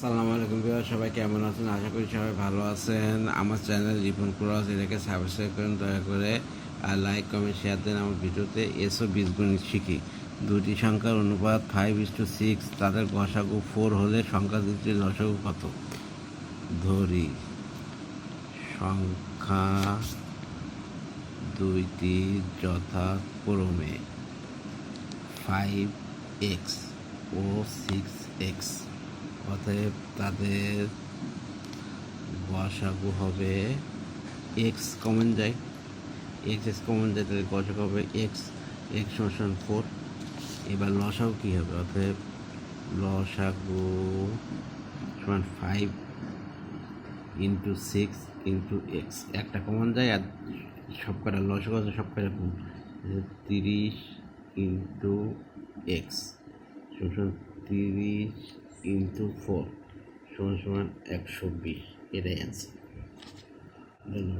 সালাম আলাইকুম বিহার সবাই কেমন আছেন? আশা করি সবাই ভালো আছেন। আমার চ্যানেল রিপন ক্রস, এটাকে সাবস্ক্রাইব করেন, দয়া করে, আর লাইক কমেন্ট শেয়ার দেন আমার ভিডিওতে এসো বীজগণিত শিখি। দুটি সংখ্যার অনুপাত ফাইভ ইস টু সিক্স তাদের গসাগু ফোর হলে সংখ্যা দুটির লসাগু কত? ধরি। সংখ্যা দুইটি যথাক্রমে ফাইভ এক্স ও সিক্স এক্স অতএব তাদের গসাগু হবে এক্স কমন যায়। এক্স এক্স কমন যায় তাদের গসাগু হবে এক্স এক্স সমান ফোর এবার লসাগু কী হবে? অতএব লসাগু সমান five into six into X একটা কমন যায় আর সব কটা লসাগু আছে, সব কটা তিরিশ ইন্টু এক্স সমান তিরিশ ইন্টু ফোর সমান সমান একশো বিশ এটাই ধন্যবাদ।